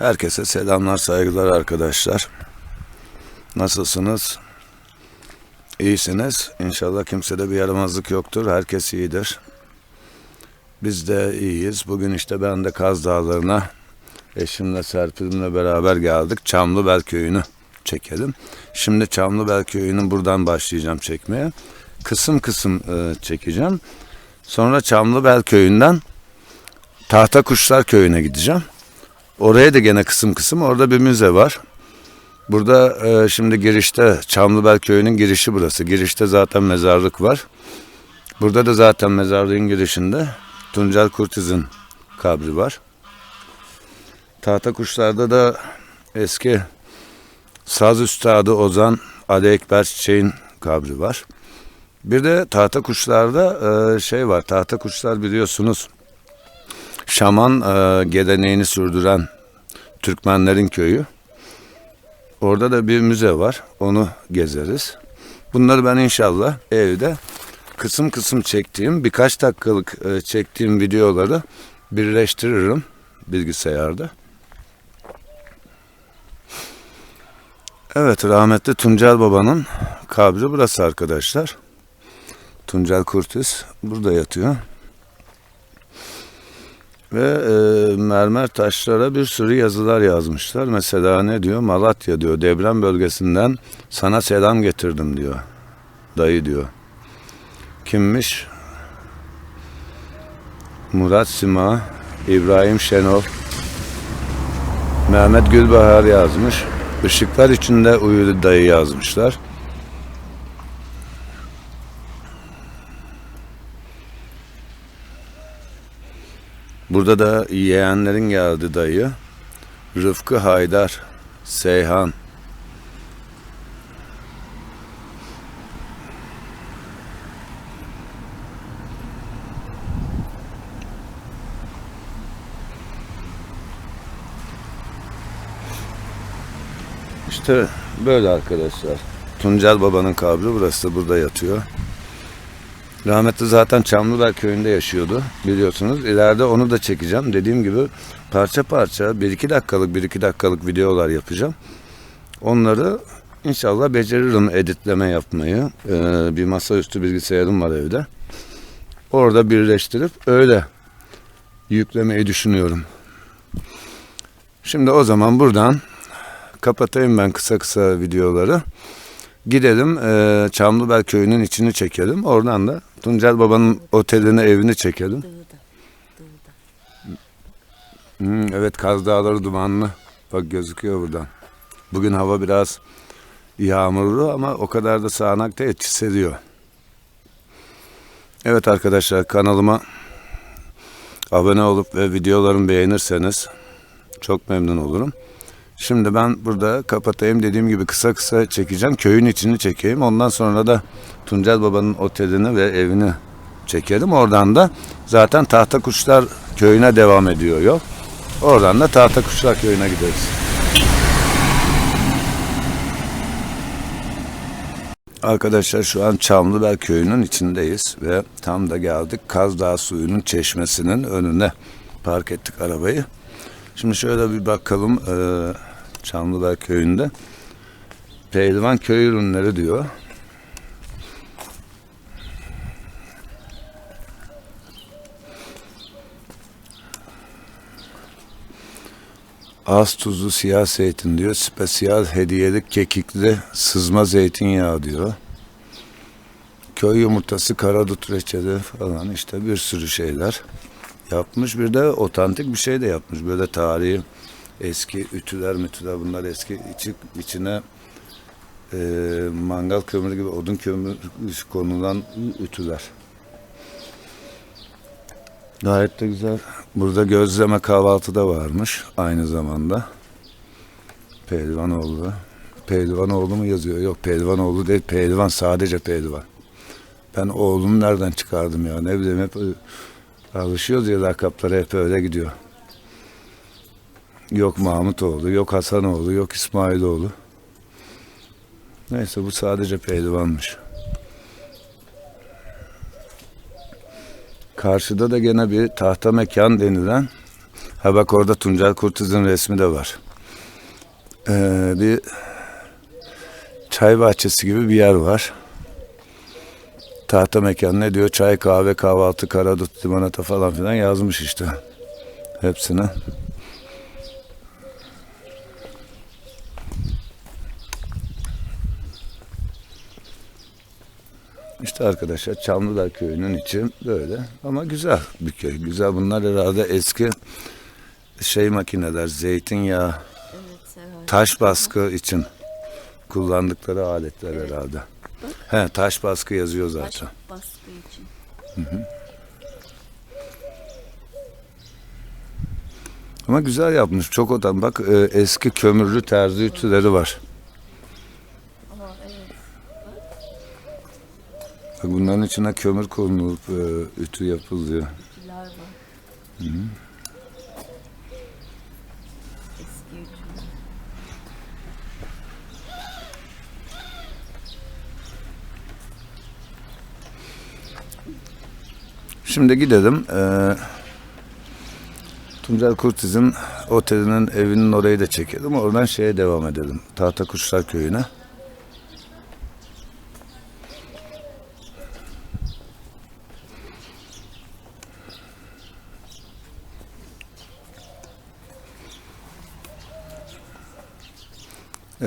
Herkese selamlar, saygılar arkadaşlar. Nasılsınız? İyisiniz. İnşallah kimsede bir yaramazlık yoktur. Herkes iyidir. Biz de iyiyiz. Bugün işte ben de Kaz Dağları'na eşimle Serpil'imle beraber geldik. Çamlıbel Köyü'nü çekelim. Şimdi Çamlıbel Köyü'nün buradan başlayacağım çekmeye. Kısım kısım e, çekeceğim. Sonra Çamlıbel Köyü'nden Tahta Kuşlar Köyü'ne gideceğim. Oraya da gene kısım kısım orada bir müze var. Burada e, şimdi girişte Çamlıbel Köyü'nün girişi burası. Girişte zaten mezarlık var. Burada da zaten mezarlığın girişinde Tuncel Kurtiz'in kabri var. Tahta Kuşlar'da da eski saz üstadı Ozan Ali Ekber Çiçek'in kabri var. Bir de tahta kuşlarda e, şey var. Tahta kuşlar biliyorsunuz şaman e, geleneğini sürdüren Türkmenlerin köyü. Orada da bir müze var. Onu gezeriz. Bunları ben inşallah evde kısım kısım çektiğim birkaç dakikalık e, çektiğim videoları birleştiririm bilgisayarda. Evet rahmetli Tuncel Baba'nın kabri burası arkadaşlar. Tuncel Kurtiz burada yatıyor. Ve e, mermer taşlara bir sürü yazılar yazmışlar. Mesela ne diyor? Malatya diyor. Deprem bölgesinden sana selam getirdim diyor. Dayı diyor. Kimmiş? Murat Sima, İbrahim Şenol, Mehmet Gülbahar yazmış. Işıklar içinde uyudu dayı yazmışlar. Burada da yeğenlerin geldi dayı. Rıfkı Haydar, Seyhan. İşte böyle arkadaşlar. Tuncel Baba'nın kabri burası da burada yatıyor. Rahmetli zaten Çamlıbel köyünde yaşıyordu biliyorsunuz. İleride onu da çekeceğim. Dediğim gibi parça parça bir iki dakikalık bir iki dakikalık videolar yapacağım. Onları inşallah beceririm editleme yapmayı. Ee, bir masaüstü bilgisayarım var evde. Orada birleştirip öyle yüklemeyi düşünüyorum. Şimdi o zaman buradan kapatayım ben kısa kısa videoları. Gidelim e, Çamlıbel köyünün içini çekelim. Oradan da Tuncel Baba'nın otelini, evini çekelim. Hmm, evet Kaz Dağları dumanlı. Bak gözüküyor buradan. Bugün hava biraz yağmurlu ama o kadar da sağanak da etkisi ediyor. Evet arkadaşlar kanalıma abone olup ve videolarımı beğenirseniz çok memnun olurum. Şimdi ben burada kapatayım dediğim gibi kısa kısa çekeceğim. Köyün içini çekeyim. Ondan sonra da Tuncel Baba'nın otelini ve evini çekelim. Oradan da zaten Tahta Kuşlar köyüne devam ediyor yol. Oradan da Tahta Kuşlar köyüne gideriz. Arkadaşlar şu an Çamlıbel köyünün içindeyiz ve tam da geldik Kaz Dağı suyunun çeşmesinin önüne park ettik arabayı. Şimdi şöyle bir bakalım e, Çamlıbel köyünde. Pehlivan köy ürünleri diyor. Az tuzlu siyah zeytin diyor. Spesiyal hediyelik kekikli sızma zeytinyağı diyor. Köy yumurtası, karadut reçeli falan işte bir sürü şeyler yapmış. Bir de otantik bir şey de yapmış. Böyle tarihi eski ütüler mütüler bunlar eski içi, içine e, mangal kömürü gibi odun kömürü konulan ütüler. Gayet de güzel. Burada gözleme kahvaltı da varmış aynı zamanda. Pehlivanoğlu. Pehlivanoğlu mu yazıyor? Yok Pehlivanoğlu değil. Pehlivan sadece Pehlivan. Ben oğlumu nereden çıkardım ya? Ne bileyim hep alışıyoruz ya lakaplara hep öyle gidiyor. Yok Mahmutoğlu, yok Hasanoğlu, yok İsmailoğlu. Neyse bu sadece pehlivanmış. Karşıda da gene bir tahta mekan denilen Ha bak orada Tuncel Kurtiz'in resmi de var. Ee, bir çay bahçesi gibi bir yer var. Tahta mekan ne diyor? Çay, kahve, kahvaltı, karadut, limonata falan filan yazmış işte. Hepsini. İşte arkadaşlar Çamlılar Köyü'nün içi böyle ama güzel bir köy. Güzel bunlar herhalde eski şey makineler, zeytinyağı, Evet taş baskı için kullandıkları aletler herhalde. He, taş baskı yazıyor Taş zaten. baskı için. Ama güzel yapmış. Çok odan. Bak e, eski kömürlü terzi ütüleri var. Aa evet. Bak bunların içine kömür konulup e, ütü yapılıyor. Ütüler var. Eski ütüler. Şimdi gidelim. E, Tuncel Kurtiz'in otelinin evinin orayı da çekelim. Oradan şeye devam edelim. Tahta Kuşlar Köyü'ne.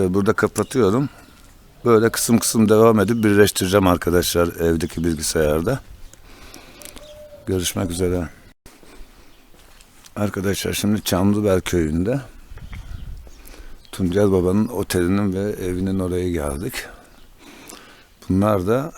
Evet burada kapatıyorum. Böyle kısım kısım devam edip birleştireceğim arkadaşlar evdeki bilgisayarda. Görüşmek üzere. Arkadaşlar şimdi Çamlıbel köyünde Tuncel Baba'nın otelinin ve evinin oraya geldik. Bunlar da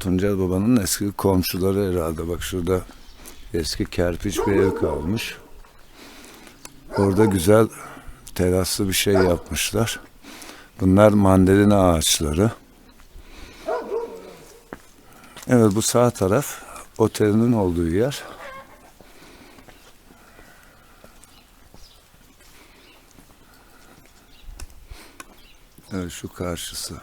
Tuncel Baba'nın eski komşuları herhalde. Bak şurada eski kerpiç bir ev kalmış. Orada güzel teraslı bir şey yapmışlar. Bunlar mandalina ağaçları. Evet bu sağ taraf otelinin olduğu yer. Evet şu karşısı.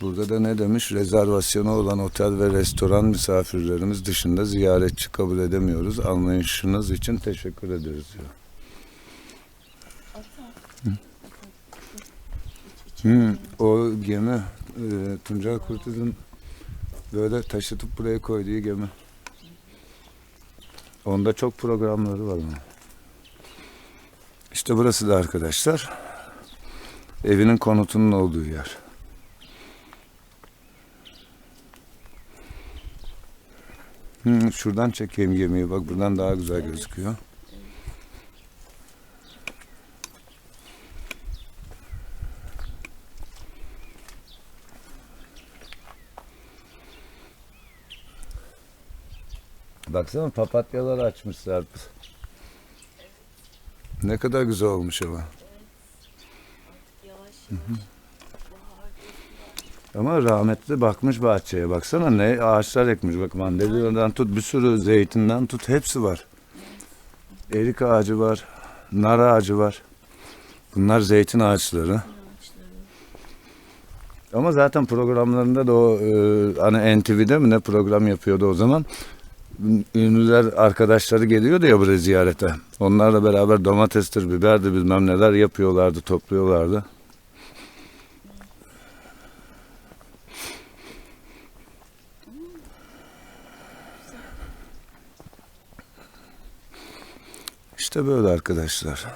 Burada da ne demiş? Rezervasyonu olan otel ve restoran misafirlerimiz dışında ziyaretçi kabul edemiyoruz. Anlayışınız için teşekkür ederiz diyor. Hı, o gemi e, Tuncel Kurtiz'in böyle taşıtıp buraya koyduğu gemi. Onda çok programları var onun. İşte burası da arkadaşlar. Evinin konutunun olduğu yer. Hı, şuradan çekeyim gemiyi. Bak buradan daha güzel gözüküyor. Baksana papatyalar açmışlar. Ne kadar güzel olmuş ama. Ama rahmetli bakmış bahçeye. Baksana ne ağaçlar ekmiş. Bak mandalinadan tut bir sürü zeytinden tut hepsi var. Erik ağacı var. Nar ağacı var. Bunlar zeytin ağaçları. Ağaçları. Ama zaten programlarında da o e, hani NTV'de mi ne program yapıyordu o zaman. Ünlüler arkadaşları geliyordu ya buraya ziyarete. Onlarla beraber domatestir, biberdi bilmem neler yapıyorlardı, topluyorlardı. İşte böyle arkadaşlar.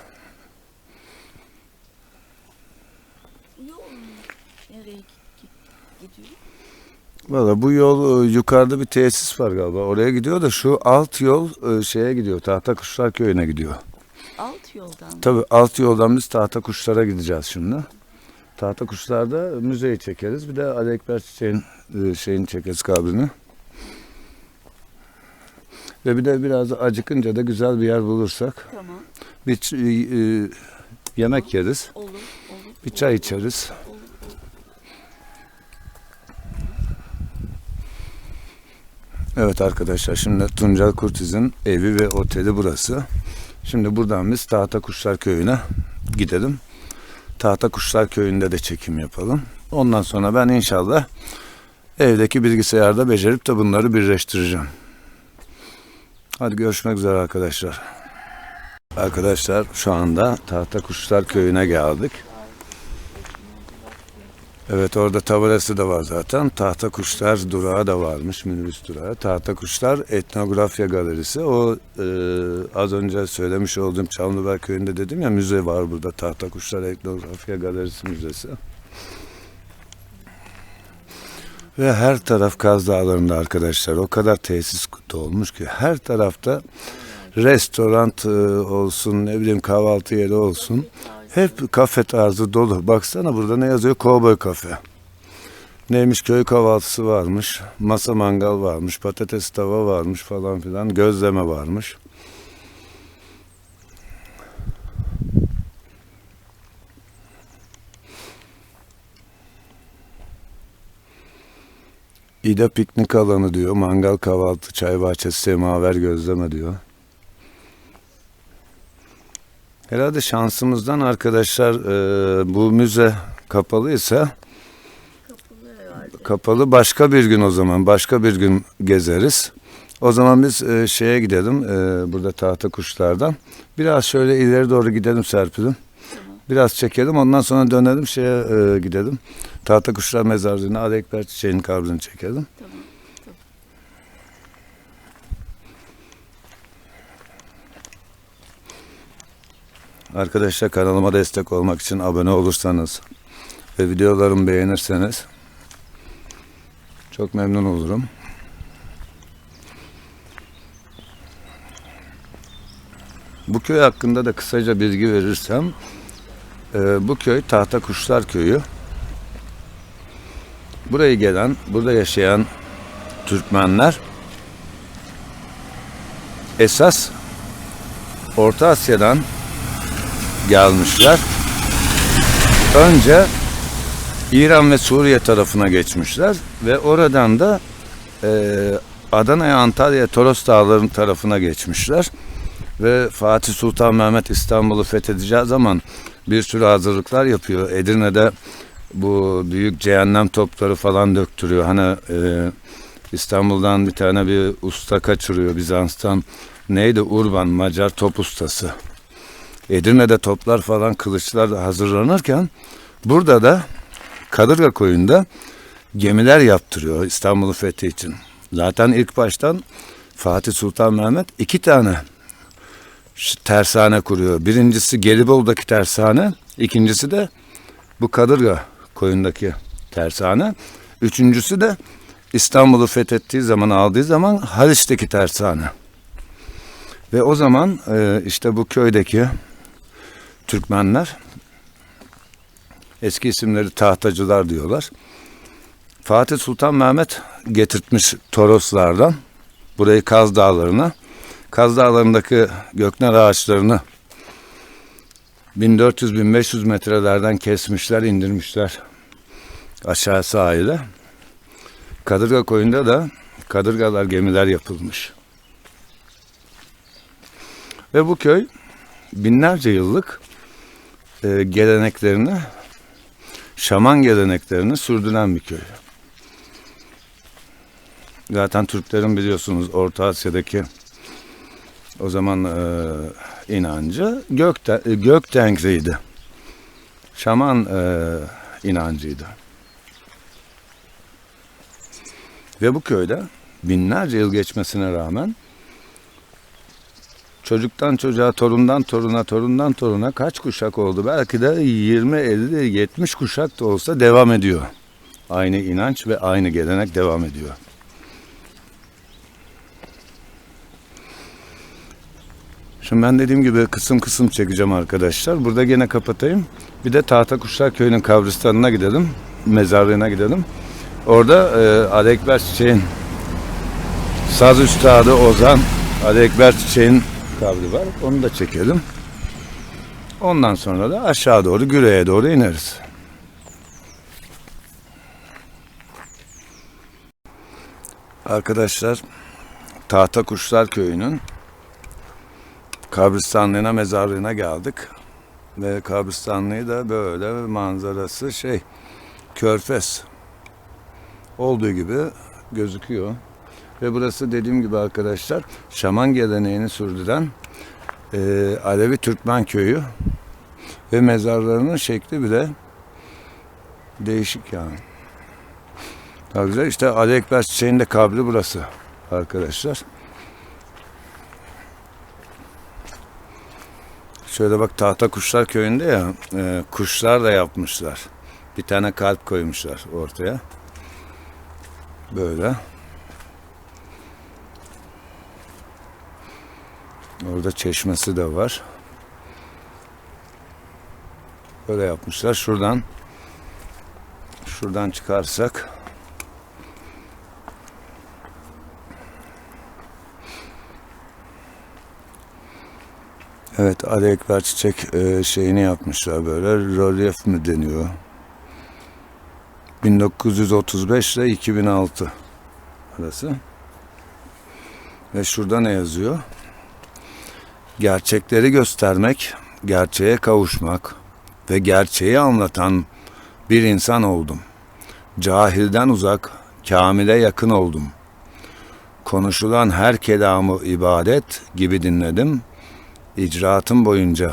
Yol nereye git- git- gidiyor? Valla bu yol e, yukarıda bir tesis var galiba. Oraya gidiyor da şu alt yol e, şeye gidiyor. Tahta Kuşlar Köyü'ne gidiyor. Alt yoldan. mı? Tabii alt yoldan biz Tahta Kuşlar'a gideceğiz şimdi. Tahta Kuşlar'da müzeyi çekeriz. Bir de Ali Ekber Çiçek'in e, şeyini çekeriz kabrini. Ve bir de biraz acıkınca da güzel bir yer bulursak Tamam. bir e, yemek yeriz. Olur. Olur. Bir çay içeriz. Olur. olur. Evet arkadaşlar şimdi Tuncel Kurtiz'in evi ve oteli burası. Şimdi buradan biz Tahta Kuşlar Köyü'ne gidelim. Tahta Kuşlar Köyü'nde de çekim yapalım. Ondan sonra ben inşallah evdeki bilgisayarda becerip de bunları birleştireceğim. Hadi görüşmek üzere arkadaşlar. Arkadaşlar şu anda Tahta Kuşlar Köyü'ne geldik. Evet orada tabelası da var zaten. Tahta Kuşlar durağı da varmış, minibüs durağı. Tahta Kuşlar Etnografya Galerisi. O e, az önce söylemiş olduğum Çamlıbel Köyü'nde dedim ya müze var burada. Tahta Kuşlar Etnografya Galerisi Müzesi. Ve her taraf Kaz Dağları'nda arkadaşlar. O kadar tesis dolmuş ki her tarafta restoran e, olsun, ne bileyim kahvaltı yeri olsun. Hep kafe tarzı dolu. Baksana burada ne yazıyor? Cowboy kafe. Neymiş köy kahvaltısı varmış. Masa mangal varmış. Patates tava varmış falan filan. Gözleme varmış. İda piknik alanı diyor. Mangal kahvaltı, çay bahçesi, semaver gözleme diyor. Herhalde şansımızdan arkadaşlar e, bu müze kapalıysa herhalde. kapalı başka bir gün o zaman başka bir gün gezeriz. O zaman biz e, şeye gidelim e, burada tahta kuşlardan. Biraz şöyle ileri doğru gidelim Serpil'im. Biraz çekelim ondan sonra dönelim şeye e, gidelim. Tahta kuşlar mezarlığına Ali Ekber Çiçek'in kabrini çekelim. Tamam. Arkadaşlar kanalıma destek olmak için abone olursanız ve videolarımı beğenirseniz çok memnun olurum. Bu köy hakkında da kısaca bilgi verirsem e, bu köy Tahta Kuşlar Köyü. Buraya gelen, burada yaşayan Türkmenler esas Orta Asya'dan gelmişler. Önce İran ve Suriye tarafına geçmişler ve oradan da e, Adana'ya, Antalya, Toros Dağları'nın tarafına geçmişler. Ve Fatih Sultan Mehmet İstanbul'u fethedeceği zaman bir sürü hazırlıklar yapıyor. Edirne'de bu büyük cehennem topları falan döktürüyor. Hani e, İstanbul'dan bir tane bir usta kaçırıyor Bizans'tan. Neydi? Urban, Macar top ustası. Edirne'de toplar falan kılıçlar hazırlanırken burada da Kadırga koyunda gemiler yaptırıyor İstanbul'u fethi için. Zaten ilk baştan Fatih Sultan Mehmet iki tane tersane kuruyor. Birincisi Gelibolu'daki tersane, ikincisi de bu Kadırga koyundaki tersane. Üçüncüsü de İstanbul'u fethettiği zaman aldığı zaman Haliç'teki tersane. Ve o zaman e, işte bu köydeki Türkmenler eski isimleri tahtacılar diyorlar. Fatih Sultan Mehmet getirtmiş Toroslardan burayı Kaz Dağları'na. Kaz Dağları'ndaki gökner ağaçlarını 1400-1500 metrelerden kesmişler, indirmişler aşağı sahile. Kadırga koyunda da kadırgalar gemiler yapılmış. Ve bu köy binlerce yıllık e, geleneklerini, şaman geleneklerini sürdüren bir köy. Zaten Türklerin biliyorsunuz Orta Asya'daki o zaman e, inancı e, gök tengriydi. Şaman e, inancıydı. Ve bu köyde binlerce yıl geçmesine rağmen çocuktan çocuğa, torundan toruna, torundan toruna kaç kuşak oldu? Belki de 20, 50, 70 kuşak da olsa devam ediyor. Aynı inanç ve aynı gelenek devam ediyor. Şimdi ben dediğim gibi kısım kısım çekeceğim arkadaşlar. Burada gene kapatayım. Bir de Tahta Kuşlar Köyü'nün kabristanına gidelim. Mezarlığına gidelim. Orada e, Ali Ekber Çiçek'in saz üstadı Ozan Ali Ekber Çiçek'in kabri var. Onu da çekelim. Ondan sonra da aşağı doğru Güre'ye doğru ineriz. Arkadaşlar Tahta Kuşlar Köyü'nün kabristanlığına, mezarlığına geldik. Ve kabristanlığı da böyle manzarası şey körfez olduğu gibi gözüküyor. Ve burası dediğim gibi arkadaşlar şaman geleneğini sürdüren e, Alevi Türkmen köyü. Ve mezarlarının şekli bile değişik yani. Daha güzel. İşte Ali Ekber Çiçeği'nin de kabri burası arkadaşlar. Şöyle bak Tahta Kuşlar Köyü'nde ya e, kuşlar da yapmışlar. Bir tane kalp koymuşlar ortaya. Böyle. Orada çeşmesi de var. Böyle yapmışlar. Şuradan şuradan çıkarsak. Evet Ali Çiçek e, şeyini yapmışlar böyle. Rölyef mi deniyor? 1935 ile 2006 arası. Ve şurada ne yazıyor gerçekleri göstermek gerçeğe kavuşmak ve gerçeği anlatan bir insan oldum cahilden uzak kamile yakın oldum konuşulan her kelamı ibadet gibi dinledim icraatım boyunca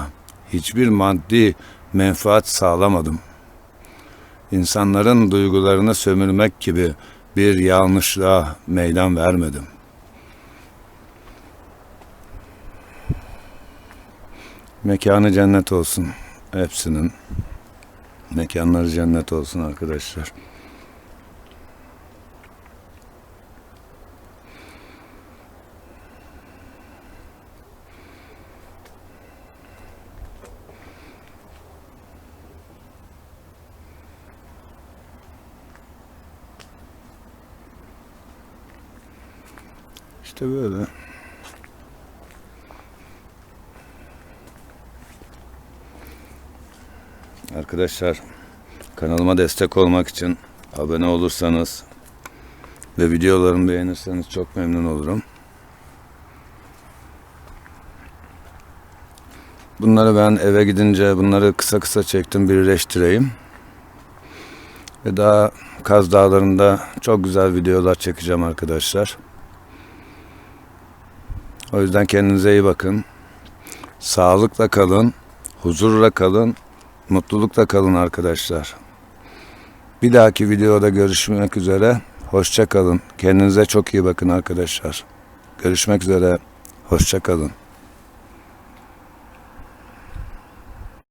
hiçbir maddi menfaat sağlamadım. İnsanların duygularını sömürmek gibi bir yanlışlığa meydan vermedim. Mekanı cennet olsun hepsinin. Mekanları cennet olsun arkadaşlar. İşte böyle. Arkadaşlar kanalıma destek olmak için abone olursanız ve videolarımı beğenirseniz çok memnun olurum. Bunları ben eve gidince bunları kısa kısa çektim birleştireyim. Ve daha Kaz Dağları'nda çok güzel videolar çekeceğim arkadaşlar. O yüzden kendinize iyi bakın. Sağlıkla kalın, huzurla kalın, mutlulukla kalın arkadaşlar. Bir dahaki videoda görüşmek üzere. Hoşça kalın. Kendinize çok iyi bakın arkadaşlar. Görüşmek üzere. Hoşça kalın.